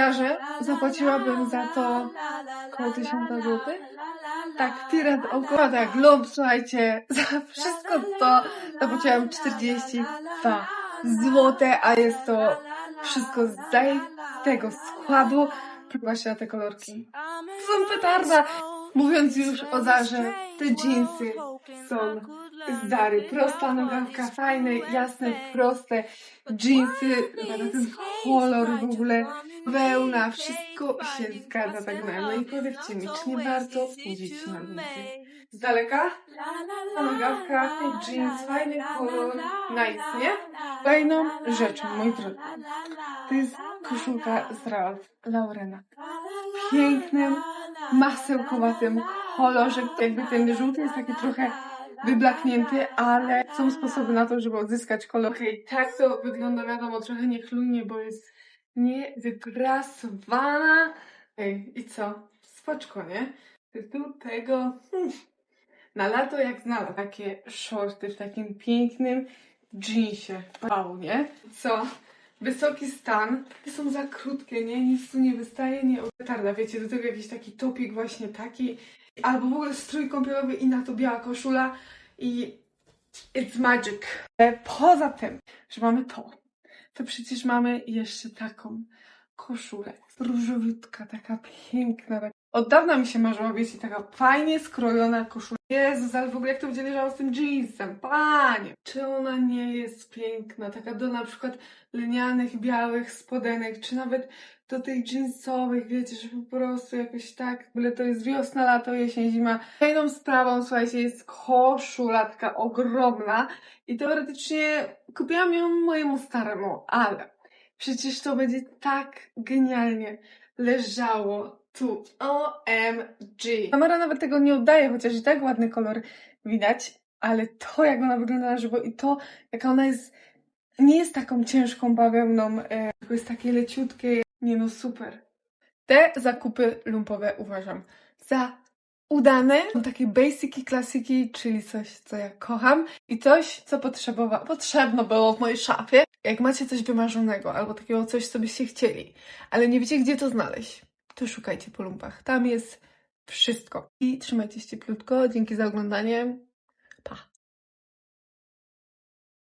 Zarze zapłaciłabym za to około 1000 zł. Tak, Tirat około, tak, lub słuchajcie, za wszystko to zapłaciłam 42 złote, a jest to wszystko z tego składu. Właśnie na te kolorki. Są petarda. Mówiąc już o Zarze, te jeansy są z Zary. Prosta nogawka, fajne, jasne, proste jeansy. Ten kolor w ogóle, wełna, wszystko się zgadza tak na No i powiedzcie mi, czy nie warto wchodzić na jeansy? Z daleka? Ta nogawka, jeans, fajny kolor, nice, nie? Kolejną rzeczą, moi drodzy, to jest koszulka z Ralph Laurena. W pięknym, masełkowatym kolorze. Jakby ten żółty jest taki trochę wyblaknięty, ale są sposoby na to, żeby odzyskać kolor. Okej, tak to wygląda, wiadomo, trochę niechlujnie, bo jest niewyprasowana. Ej, i co? Spoczko, nie? Tytuł tego... Hmm. Na lato jak znalazł takie shorty w takim pięknym jeansie. Wow, nie? Co? Wysoki stan. Te są za krótkie, nie? Nic tu nie wystaje, nie petarda. Wiecie, do tego jakiś taki topik właśnie taki. Albo w ogóle strój kąpielowy i na to biała koszula. I it's magic. Poza tym, że mamy to, to przecież mamy jeszcze taką koszulę. Różowiutka, taka piękna. tak- Od dawna mi się marzyła, wiecie, taka fajnie skrojona koszula. Jezus, ale w ogóle jak to będzie leżało z tym jeansem? Panie! Czy ona nie jest piękna? Taka do na przykład lnianych, białych spodenek, czy nawet do tych jeansowych, wiecie, że po prostu jakoś tak, w ogóle to jest wiosna, lato, jesień, zima. Fajną sprawą, słuchajcie, jest koszula taka ogromna i teoretycznie kupiłam ją mojemu staremu, ale przecież to będzie tak genialnie leżało tu. OMG. Kamera nawet tego nie oddaje, chociaż i tak ładny kolor widać, ale to jak ona wygląda na żywo i to jaka ona jest, nie jest taką ciężką bawełną, e, tylko jest takie leciutkie. Nie no, super. Te zakupy lumpowe uważam za udane. Są takie basiki, klasyki, czyli coś, co ja kocham i coś, co potrzebowa potrzebno było w mojej szafie. Jak macie coś wymarzonego albo takiego coś, co byście chcieli, ale nie wiecie, gdzie to znaleźć, to szukajcie po lumpach. Tam jest wszystko. I trzymajcie się cieplutko. Dzięki za oglądanie.